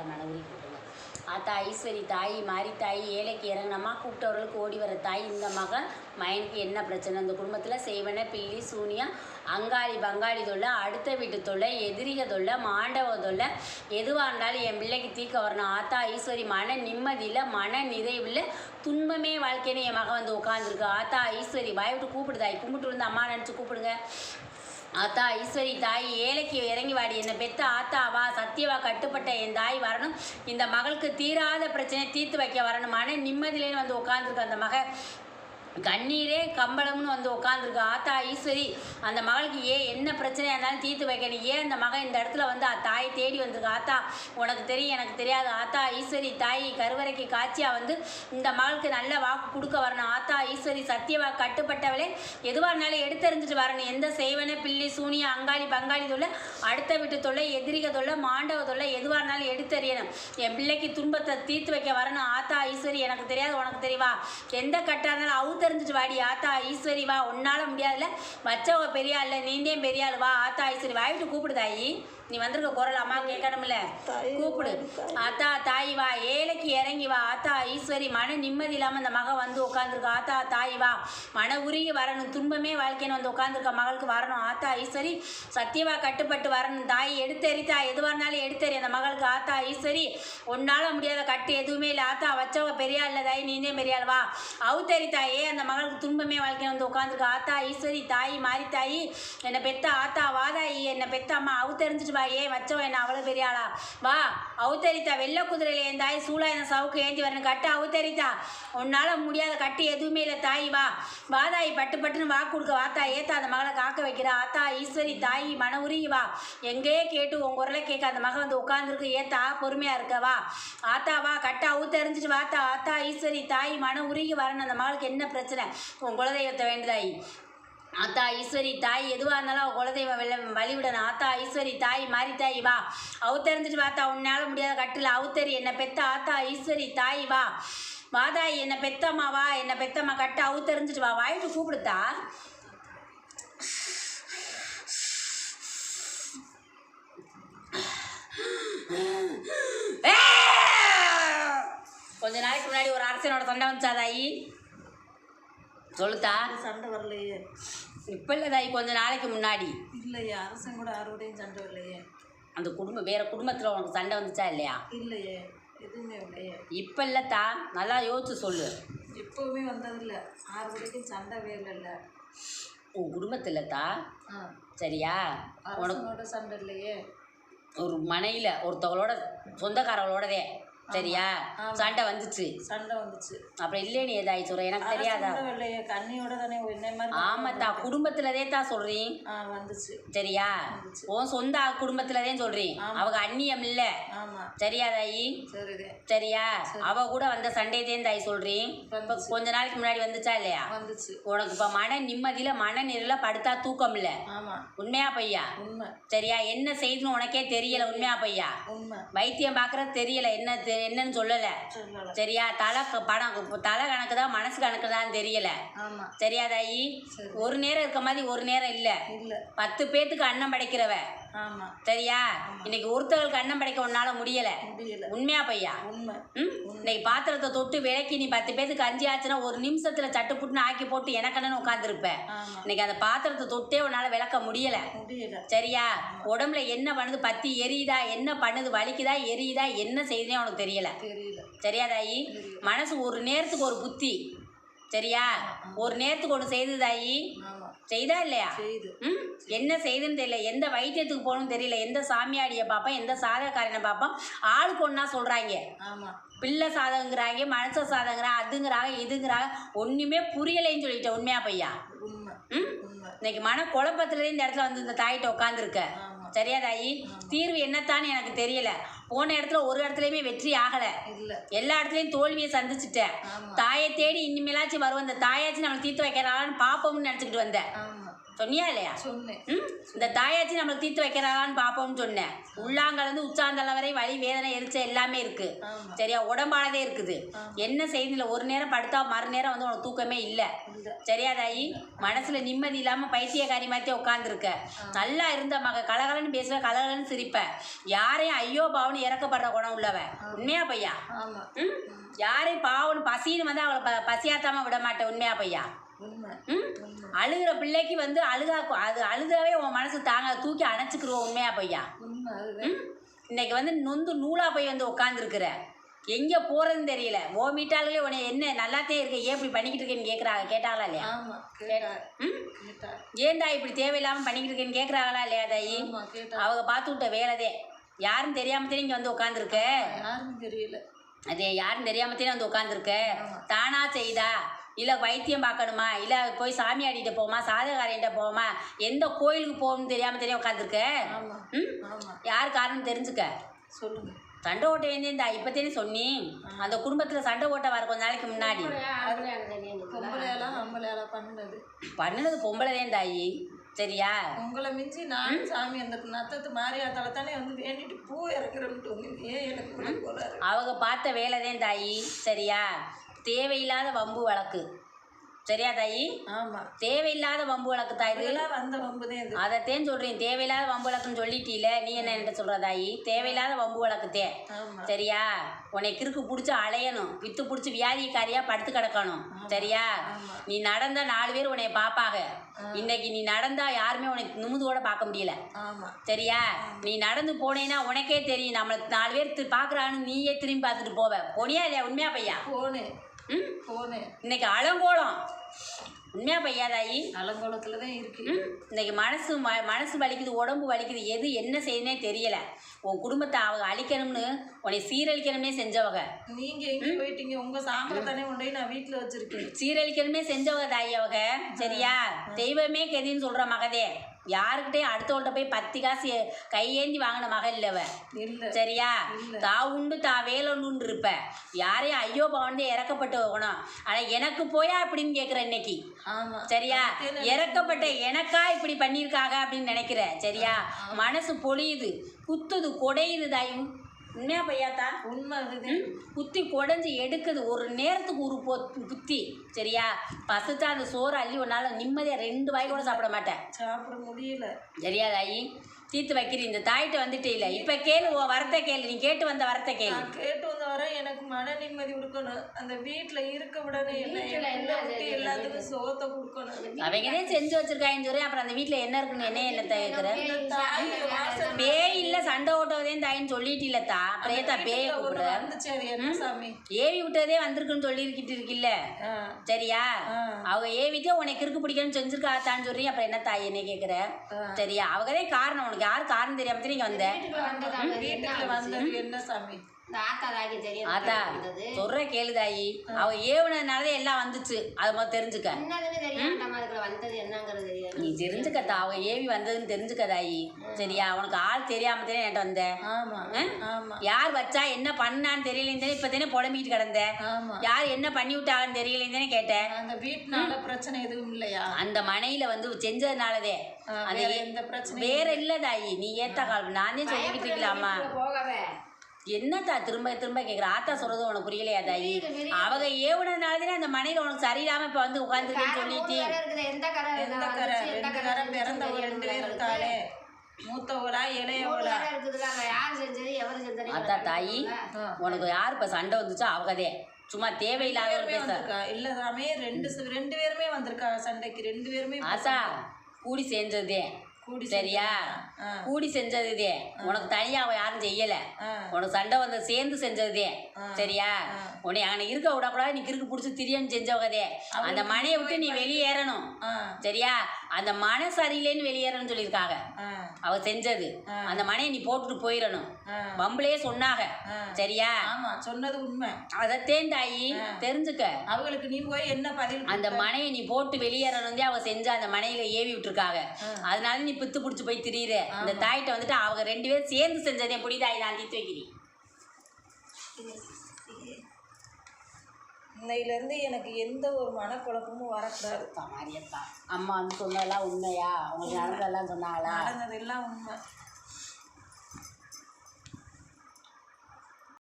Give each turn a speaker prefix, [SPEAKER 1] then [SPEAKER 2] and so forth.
[SPEAKER 1] நல்லா மனவுரி கூப்பிடுங்க ஆத்தா ஐஸ்வரி தாய் மாரி தாய் ஏழைக்கு இறங்கினம்மா கூப்பிட்டவர்களுக்கு ஓடி வர தாய் இந்த மகன் மயனுக்கு என்ன பிரச்சனை? இந்த குடும்பத்தில் செய்வன பில்லி சூனியா அங்காளி பங்காளி தொல்லை அடுத்த வீட்டு தொல்லை எதிரிக தொல்லை மாண்டவ தொல்லை எதுவாக இருந்தாலும் என் பிள்ளைக்கு தீக்க வரணும். ஆத்தா ஐஸ்வரி மன நிம்மதியில் மன நிறைவில் துன்பமே வாழ்க்கைன்னு என் மகன் வந்து உட்காந்துருக்கு ஆத்தா ஐஸ்வரி வாய் விட்டு கூப்பிடுதாய் கும்பிட்டு வந்து அம்மா நினச்சி கூப்பிடுங்க. ஆத்தா ஈஸ்வரி தாய் ஏழைக்கு இறங்கி வாடி என்னை பெத்த ஆத்தாவா சத்தியவா கட்டுப்பட்ட என் தாய் வரணும். இந்த மகளுக்கு தீராத பிரச்சனை தீர்த்து வைக்க வரணும். மன நிம்மதியிலேன்னு வந்து உட்காந்துருக்கு அந்த மக கண்ணீரே கம்பளம்னு வந்து உட்காந்துருக்கு ஆத்தா ஈஸ்வரி அந்த மகளுக்கு ஏன் என்ன பிரச்சனையாக இருந்தாலும் தீர்த்து வைக்கணும். ஏன் அந்த மகன் இந்த இடத்துல வந்து அந்த தாயை தேடி வந்திருக்கு? ஆத்தா உனக்கு தெரியும் எனக்கு தெரியாது. ஆத்தா ஈஸ்வரி தாய் கருவறைக்கு காட்சியாக வந்து இந்த மகளுக்கு நல்ல வாக்கு கொடுக்க வரணும். ஆத்தா ஈஸ்வரி சத்தியவா கட்டுப்பட்டவளே எதுவாக இருந்தாலும் எடுத்தறிஞ்சிட்டு வரணும். எந்த செய்வன பில்லி சூனியா அங்காளி பங்காளி தொல்லை அடுத்த வீட்டு தொல்லை எதிரிக தொல்லை மாண்டவ தொல்லை எதுவாக இருந்தாலும் எடுத்தறியணும். என் பிள்ளைக்கு துன்பத்தை தீர்த்து வைக்க வரணும். ஆத்தா ஈஸ்வரி எனக்கு தெரியாது உனக்கு தெரியவா? எந்த கட்டாக இருந்தாலும் அவுட் தெரிஞ்சிட்டு வாடி ஆத்தா ஈஸ்வரி வா உன்னால முடியாதுல வச்சவ பெரிய ஆள் நீந்தே பெரிய ஆள் வா ஆத்தா ஈஸ்வரி வாயிட்டு கூப்பிடு தாயி. நீ வந்திருக்க குரல் அம்மா கேட்கணும்ல? கூப்பிடு. ஆத்தா தாய் வா ஏழைக்கு இறங்கி வா ஆத்தா ஈஸ்வரி மன நிம்மதி இல்லாமல் இந்த மக வந்து உட்காந்துருக்க ஆத்தா தாய் வா மன உருகி வரணும் துன்பமே வாழ்க்கைன்னு வந்து உட்காந்துருக்க மகளுக்கு வரணும். ஆத்தா ஈஸ்வரி சத்தியவா கட்டுப்பட்டு வரணும். தாய் எடுத்தெறித்தா எதுவாக இருந்தாலும் எடுத்தெறி அந்த மகளுக்கு. ஆத்தா ஈஸ்வரி உன்னால முடியாத கட்டு எதுவுமே இல்லை. ஆத்தா வச்சவ பெரிய ஆள் தாய் நீந்தே பெரிய ஆள் வா. அவுத்தறி தாயே அந்த மகளுக்கு துன்பமே வாழ்க்கை வந்து உட்காந்துருக்கு ஆத்தா ஈஸ்வரி தாய் மாறி தாயி என்னை பெத்த ஆத்தா வாதாயி என்னை பெத்த அம்மா அவுத்தறிஞ்சிட்டு வா. ஏன் வச்சவன் என்ன அவ்வளோ பெரிய ஆளா? வா அவுத்தரித்தா வெள்ளை குதிரையில் என் தாய் சூழாயுத சவுக்கு ஏந்தி வரணும். கட்டு அவுத்தரித்தா உன்னால் முடியாத கட்டு எதுவுமே இல்லை தாய் வா. வாதாயி பட்டு பட்டுன்னு வாக்கு கொடுக்க. வாத்தா ஏத்தா அந்த மகளை காக்க வைக்கிற. ஆத்தா ஈஸ்வரி தாய் மன உருகி வா. எங்கேயே கேட்டு உன் குரலை கேட்க அந்த மகன் வந்து உட்காந்துருக்கு ஏத்தா பொறுமையா இருக்க வா. ஆத்தா வா. கட்டா அவுத்தறிஞ்சிட்டு வாத்தா ஆத்தா. ஈஸ்வரி தாய் மன உருகி வரணும். அந்த மகளுக்கு என்ன பிரச்சனை. உன் குலதெய்வத்தை வேண்டுதாயி. ஆத்தா ஈஸ்வரி தாய் எதுவாக இருந்தாலும் அவள் குலதெய்வம் வெள்ள வழிவிடணும். ஆத்தா ஈஸ்வரி தாய் மாறி தாய் வா அவுத்தறிஞ்சிட்டு வாத்தா உன்னால முடியாத கட்டில் அவுத்தறி என்னை பெத்த ஆத்தா ஈஸ்வரி தாய் வா. வாதாய் என்னை பெத்தம்மா வா. என்னை பெத்தம்மா கட்ட அவுத்தறிஞ்சிட்டு வா. வாயிட்டு கூப்பிடுத்தா? கொஞ்ச நாளைக்கு முன்னாடி ஒரு அரசனோட சண்டை வந்துச்சாதாயி? தாயி சொல்லுத்தா
[SPEAKER 2] சண்டை வரலையே.
[SPEAKER 1] இப்போ இல்லை தாயி கொஞ்ச நாளைக்கு முன்னாடி?
[SPEAKER 2] இல்லையே அரசன் கூட அறுவடையும் சண்டை வரலையே.
[SPEAKER 1] அந்த குடும்பம் வேற குடும்பத்தில் உனக்கு சண்டை வந்துச்சா இல்லையா?
[SPEAKER 2] இல்லையே எதுவுமே இல்லையே.
[SPEAKER 1] இப்போ இல்லைத்தா நல்லா யோசிச்சு சொல்லு.
[SPEAKER 2] எப்பவுமே வந்ததில்ல. அறுவடைக்கும் சண்டை வேலை இல்லை.
[SPEAKER 1] உன் குடும்பத்தில்த்தா சரியா? உனக்கு
[SPEAKER 2] சண்டை இல்லையே.
[SPEAKER 1] ஒரு மனையில் ஒருத்தவங்களோட சொந்தக்காரங்களோடதே சரியா. சண்டை வந்துச்சு.
[SPEAKER 2] சண்டை வந்துச்சு.
[SPEAKER 1] அப்புறம் இல்லைன்னு ஏதாயி சொல்கிறேன் எனக்கு தெரியாதா?
[SPEAKER 2] கண்ணியோட தானே என்ன மாதிரி
[SPEAKER 1] ஆமாத்தா குடும்பத்திலதே தான் சொல்கிறேன்
[SPEAKER 2] ஆ வந்துச்சு.
[SPEAKER 1] சரியா. உன் சொந்த குடும்பத்திலதே சொல்கிறேன்
[SPEAKER 2] ஆமா.
[SPEAKER 1] அவங்க அந்நியம் இல்லை. சரியா தாயி? சரியா? அவ கூட வந்த சண்டையதேன் தாய் சொல்கிறேன் இப்போ
[SPEAKER 2] வந்துச்சு.
[SPEAKER 1] கொஞ்ச நாளைக்கு முன்னாடி வந்துச்சா இல்லையா?
[SPEAKER 2] வந்துச்சு.
[SPEAKER 1] உனக்கு இப்போ மன நிம்மதியில் மன நிறைல படுத்தா தூக்கம் இல்லை. உண்மையா பையா
[SPEAKER 2] உண்மை.
[SPEAKER 1] சரியா? என்ன செய்யணும் உனக்கே தெரியல உண்மையா பையா
[SPEAKER 2] உண்மை.
[SPEAKER 1] வைத்தியம் பார்க்கறது தெரியல என்ன என்னன்னு சொல்லலை. சரியா? தலை பணம் தலை கணக்கு தான் மனசு கணக்கு தான் தெரியல சரியா தாயி ஒரு நேரம் இருக்க மாதிரி ஒரு நேரம் இல்லை. பத்து பேத்துக்கு அன்னம் படைக்கிறவ. சரியா? இன்னைக்கு ஒருத்தவங்களுக்கு அன்னம் படைக்க உன்னால முடியல. உண்மையா பையா
[SPEAKER 2] உண்மை.
[SPEAKER 1] ம்? இன்னைக்கு பாத்திரத்தை தொட்டு விளக்கி நீ பத்து பேத்துக்கு அஞ்சு ஆச்சுன்னா ஒரு நிமிஷத்துல சட்டு புட்டுன்னு ஆக்கி போட்டு எனக்கண்ணன்னு உட்காந்துருப்ப இன்னைக்கு அந்த பாத்திரத்தை தொட்டே உன்னால விளக்க முடியல. சரியா? உடம்புல என்ன பண்ணுது? பத்தி எரியுதா? என்ன பண்ணுது? வலிக்குதா? எரியுதா? என்ன செய்யுதுனே உனக்கு தெரியல. சரியா தாயி? மனசு ஒரு நேரத்துக்கு ஒரு புத்தி. சரியா? ஒரு நேரத்துக்கு ஒன்று செய்து தாயி. செய்தா இல்லையா? ம்? என்ன செய்யுதுன்னு தெரியல. எந்த வைத்தியத்துக்கு போகணும்னு தெரியல. எந்த சாமியாடியை பார்ப்போம் எந்த சாதகாரனை பார்ப்போம். ஆளுக்கு ஒன்றா சொல்கிறாங்க பிள்ளை சாதங்கிறாங்க மனுஷ சாதங்கிறாங்க அதுங்கிறாங்க இதுங்கிறாங்க. ஒன்றுமே புரியலைன்னு சொல்லிட்டேன். உண்மையா பையா? ம்? இன்னைக்கு மன குழப்பத்துலேயே இந்த இடத்துல வந்து இந்த தாயிட்ட உட்காந்துருக்க சரியா தாயி தீர்வு என்னத்தான்னு எனக்கு தெரியல. போன இடத்துல ஒரு இடத்துலையுமே வெற்றி ஆகலை. எல்லா இடத்துலையும் தோல்வியை சந்திச்சிட்டேன். தாயை தேடி இனிமேலாச்சும் வருவோம் இந்த தாயாச்சும் நம்மளை தீர்த்து வைக்கிறாளான்னு பார்ப்போம்னு நினச்சிக்கிட்டு வந்தேன். சொன்னியா இல்லையா
[SPEAKER 2] சொன்னேன்.
[SPEAKER 1] ம்? இந்த தாயாச்சி நம்மளுக்கு தீர்த்து வைக்கிறாளான்னு பார்ப்போம்னு சொன்னேன். உள்ளாங்கலேருந்து உச்சாந்தலை வரை வலி வேதனை எரிச்ச எல்லாமே இருக்கு.
[SPEAKER 2] ஆமா.
[SPEAKER 1] சரியா? உடம்பானதே இருக்குது. என்ன செய்யுதுல ஒரு நேரம் படுத்தா மறுநேரம் வந்து உனக்கு தூக்கமே இல்லை. சரியா தாயி? மனசுல நிம்மதி இல்லாம பைத்தியக்காரி மாதிரி உட்காந்துருக்க நல்லா இருந்த மக கலகலன்னு பேசுவ கலகலன்னு சிரிப்ப. யாரையும் ஐயோ பாவன்னு இறக்கப்படுற குணம் உள்ளவ. உண்மையா பையா? ம்? யாரையும் பாவன்னு பசின்னு வந்து அவளை ப பசியாத்தாம விட மாட்டேன். உண்மையா பையா? ம்? அழுகிற பிள்ளைக்கு வந்து அழுகா அது அழுகவே உன் மனசு தாங்க தூக்கி அணைச்சிக்கிருவோம் உண்மையா பையா ம்? இன்னைக்கு வந்து நொந்து நூலா போய் வந்து உட்காந்துருக்குற எங்கே போகிறதுன்னு தெரியல. ஓ வீட்டாளர்களே உன்னை என்ன நல்லாத்தே இருக்க ஏன் இப்படி பண்ணிக்கிட்டு இருக்கேன்னு கேட்குறாங்க கேட்டாங்களா இல்லையா? ம்? ஏன்டா இப்படி தேவையில்லாமல் பண்ணிக்கிட்டு இருக்கேன்னு கேட்குறாங்களா இல்லையா தாயி? அவங்க பார்த்து விட்ட வேலைதே. யாரும் தெரியாம தெரியும் இங்கே வந்து உட்காந்துருக்க
[SPEAKER 2] யாருக்கும் தெரியல.
[SPEAKER 1] அது யாரும் தெரியாம தெரியும் வந்து உட்காந்துருக்க. தானா செய்தா? இல்லை வைத்தியம் பார்க்கணுமா? இல்லை போய் சாமி ஆடிட்டு போமா? சாதகாரின்ட்ட போமா? எந்த கோயிலுக்கு போகணும்னு தெரியாம தெரியும் உட்காந்துருக்க ம்? யார் காரணம் தெரிஞ்சுக்க.
[SPEAKER 2] சொல்லுங்க.
[SPEAKER 1] சண்டை ஓட்ட வேண்டிய இந்த இப்போத்தேனே சொன்னி அந்த குடும்பத்தில் சண்டை ஓட்ட வர கொஞ்ச நாளைக்கு முன்னாடி.
[SPEAKER 2] பண்ணுனது.
[SPEAKER 1] பொம்பளைதான் தாயி. சரியா?
[SPEAKER 2] உங்களை மிஞ்சி நானும் சாமி அந்த நத்தத்து மாரியாத்தால தானே வந்து வேண்டிட்டு பூ இறக்குறேன்ட்டு வந்து ஏன் எனக்கு
[SPEAKER 1] அவங்க பார்த்த வேலைதான் தாயி. சரியா? தேவையில்லாத வம்பு வழக்கு. சரியா தாயி?
[SPEAKER 2] ஆமா.
[SPEAKER 1] தேவையில்லாத வம்பு வழக்கு தாய் இது.
[SPEAKER 2] இதெல்லாம் வந்த வம்புதான் இது.
[SPEAKER 1] அதைத்தேன் சொல்றேன். தேவையில்லாத வம்பு வழக்குன்னு சொல்லிட்டீல நீ என்ன என்கிட்ட சொல்ற தாயி? தேவையில்லாத வம்பு வழக்குத்தே.
[SPEAKER 2] ஆமா.
[SPEAKER 1] சரியா? உன்னை கிறுக்கு பிடிச்சி அலையணும். வித்து பிடிச்சி வியாதிக்காரியா படுத்து கிடக்கணும். சரியா. நீ நடந்தா நாலு பேர் உன்னை பார்ப்பாங்க இன்னைக்கு நீ நடந்தா யாருமே உனக்கு கூட பார்க்க முடியல. சரியா? நீ நடந்து போனேன்னா உனக்கே தெரியும். நம்மளுக்கு நாலு பேர் தி- பார்க்கறான்னு நீயே திரும்பி பார்த்துட்டு போவ. போனியா இல்லையா? உண்மையா பையா?
[SPEAKER 2] போனேன்.
[SPEAKER 1] ம்.
[SPEAKER 2] போனேன்
[SPEAKER 1] இன்னைக்கு அலங்கோலம். உண்மையா பையா தாயி?
[SPEAKER 2] அலங்கோலத்துல தான் இருக்கு
[SPEAKER 1] இன்னைக்கு மனசு ம மனசு வலிக்குது உடம்பு வலிக்குது எது என்ன செய்யணும்னே தெரியல. உன் குடும்பத்தை அவங்க அழிக்கணும்னு உன்னை சீரழிக்கணும்னே செஞ்சவங்க
[SPEAKER 2] நீங்க எங்க போயிட்டீங்க? உங்க சாம்பலை தானே கொண்டு நான் வீட்டுல வச்சிருக்கேன்.
[SPEAKER 1] சீரழிக்கணுமே செஞ்சவங்க தாயி அவங்க சரியா? தெய்வமே கெதின்னு சொல்ற மகதே. யாருக்கிட்டையும் அடுத்தவள்கிட்ட போய் பத்து காசு கையேந்தி வாங்கின மக இல்லவ
[SPEAKER 2] இல்ல.
[SPEAKER 1] சரியா. தா உண்டு தா வேலொண்டு இருப்ப. யாரையும் ஐயோ பவன்டே இறக்கப்பட்டு போகணும் ஆனா எனக்கு போயா அப்படின்னு கேட்குற இன்னைக்கு. சரியா? இறக்கப்பட்ட எனக்கா இப்படி பண்ணியிருக்காங்க அப்படின்னு நினைக்கிற. சரியா? மனசு பொழியுது. குத்துது கொடையுது தாயும். உண்மையா பையாத்தா?
[SPEAKER 2] உண்மை?
[SPEAKER 1] குத்தி குடஞ்சி எடுக்குது. ஒரு நேரத்துக்கு ஒரு பொ புத்தி சரியா? பசுத்தா அந்த சோறு அள்ளி உன்னால நிம்மதியாக ரெண்டு வாய் கூட சாப்பிட மாட்டேன்.
[SPEAKER 2] சாப்பிட முடியல.
[SPEAKER 1] சரியா தாயி? தீர்த்து வைக்கிறீ இந்த தாயிட்ட வந்துட்டே இல்லை. இப்போ கேளு உன் வரத்தை கேளு. நீ கேட்டு வந்த வரத்தை கேளு.
[SPEAKER 2] நான் கேட்டு வந்த வரை எனக்கு மன நிம்மதி கொடுக்கணும். அந்த வீட்டுல இருக்க விடணும் என்ன எல்லாத்துக்கும் சோத்தை கொடுக்கணும்.
[SPEAKER 1] அவங்கதே செஞ்சு வச்சிருக்காங்கன்னு சொல்லி அப்புறம் அந்த வீட்டில் என்ன இருக்குன்னு என்ன என்ன கேட்குற
[SPEAKER 2] இந்த தாய் வாசல்
[SPEAKER 1] பேய் இல்லை சண்டை ஓட்டதே தாயின்னு சொல்லிட்டு இல்லத்தா அப்புறம் ஏத்தா பேயை கூப்பிடுற.
[SPEAKER 2] சாமி?
[SPEAKER 1] ஏவி விட்டதே வந்திருக்குன்னு சொல்லியிருக்கிட்டு இருக்கில்ல. சரியா. அவங்க ஏவிட்டே உனக்கு கிறுக்கு பிடிக்கணும்னு செஞ்சிருக்காத்தான்னு சொல்லி அப்புறம் என்ன தாய் என்ன கேட்குற சரியா? அவங்கதே காரணம் உனக்கு. யார் காரணம் தெரியாம நீங்க வந்த?
[SPEAKER 2] வீட்டுக்குள்ள வந்தது என்ன சாமி?
[SPEAKER 3] ஆத்தா
[SPEAKER 1] சொல்ற கேளுதாயி. அவ ஏவுனதுனாலதான் எல்லாம் வந்துச்சு. அதை முதல்ல தெரிஞ்சுக்க.
[SPEAKER 3] என்னதுன்னு தெரியும் நம்ம அதுக்குள்ள வந்தது என்னங்கிறது தெரியாது.
[SPEAKER 1] நீ தெரிஞ்சுக்கத்தா. அவங்க ஏவி வந்ததுன்னு தெரிஞ்சுக்கதாயி. சரியா? உனக்கு ஆள் தெரியாம தானே என்கிட்ட வந்த?
[SPEAKER 2] ஆமா.
[SPEAKER 1] ஆ?
[SPEAKER 2] ஆமா.
[SPEAKER 1] யார் வச்சா என்ன பண்ணான்னு தெரியலேன்னு தானே இப்போ தானே கிடந்த?
[SPEAKER 2] ஆமா.
[SPEAKER 1] யார் என்ன பண்ணி விட்டாங்கன்னு தெரியலேன்னு தானே கேட்டேன்
[SPEAKER 2] அந்த வீட்டுனால பிரச்சனை எதுவும் இல்லையா?
[SPEAKER 1] அந்த மனையில வந்து செஞ்சதுனாலதே. அந்த
[SPEAKER 2] வேற
[SPEAKER 1] ஏ-
[SPEAKER 2] எந்த பிரச்சனையும்
[SPEAKER 1] வேற இல்ல. தாயி நீ ஏத்த கால் நானே சொல்லிக்கிட்டு இருக்கலாமா?
[SPEAKER 3] போகவே
[SPEAKER 1] என்னத்தா திரும்ப திரும்ப கேக்குற? ஆத்தா சொல்றது உனக்கு புரியலையா தாயி. அவங்க ஏவுனதுனாலதானே அந்த மனையில உனக்கு சரியில்லாம இப்ப வந்து உட்காந்துருக்கேன்னு சொல்லிட்டு.
[SPEAKER 3] எந்த கரை
[SPEAKER 2] எந்த கரை? ரெண்டு கரை பிறந்தவங்க ரெண்டு பேர் இருக்காளே. மூத்தவளா இளையவளா?
[SPEAKER 3] இருக்குதுல அங்க யார் செஞ்சது? எவர் செஞ்சது?
[SPEAKER 1] அத்தா தாயி. உனக்கு யார் இப்ப சண்டை வந்துச்சோ அவகதே. சும்மா தேவையில்லாத ஒரு
[SPEAKER 2] பேருமே
[SPEAKER 1] பேச.
[SPEAKER 2] வந்திருக்கா? இல்ல சாமி ரெண்டு சி- ரெண்டு பேருமே வந்திருக்கா சண்டைக்கு? ரெண்டு பேருமே
[SPEAKER 1] ஆத்தா கூடி செஞ்சதே
[SPEAKER 2] கூடி
[SPEAKER 1] சரியா. கூடி செஞ்சதுதே. உனக்கு தனியா அவ யாரும் செய்யல. உனக்கு சண்டை வந்து சேர்ந்து செஞ்சதுதே. சரியா? உன்னை அங்கே இருக்க விடக்கூடாது நீ கிறுக்கு பிடிச்சி திரியன்னு செஞ்சவகதே. அந்த மனையை விட்டு நீ வெளியேறணும். சரியா? அந்த மன சரியில்லைன்னு வெளியேறணும்னு சொல்லியிருக்காங்க. அவ செஞ்சது. அந்த மனையை நீ போட்டுட்டு போயிடணும். வம்பளே சொன்னாங்க. சரியா?
[SPEAKER 2] ஆமா சொன்னது உண்மை.
[SPEAKER 1] அதத்தேன் தாயி தெரிஞ்சுக்க.
[SPEAKER 2] அவங்களுக்கு நீ போய் என்ன பதில்
[SPEAKER 1] அந்த மனையை நீ போட்டு வெளியேறணும் அவ செஞ்ச அந்த மனையில ஏவி விட்டுருக்காங்க. அதனால நீ பித்து பிடிச்சி போய் திரியிற. இந்த தாயிட்ட வந்துட்டு அவங்க ரெண்டு பேரும் சேர்ந்து செஞ்சதே புடி தாய் நான் தீத்து வைக்கிறேன்
[SPEAKER 2] இன்னையிலேருந்து எனக்கு எந்த ஒரு மனக்குழப்பமும் வரக்கூடாது.
[SPEAKER 1] மாரியத்தா அம்மா வந்து சொன்னதெல்லாம் உண்மையா? உங்களுக்கு நடந்ததெல்லாம் சொன்னாங்களா
[SPEAKER 2] நடந்ததெல்லாம் உண்மை.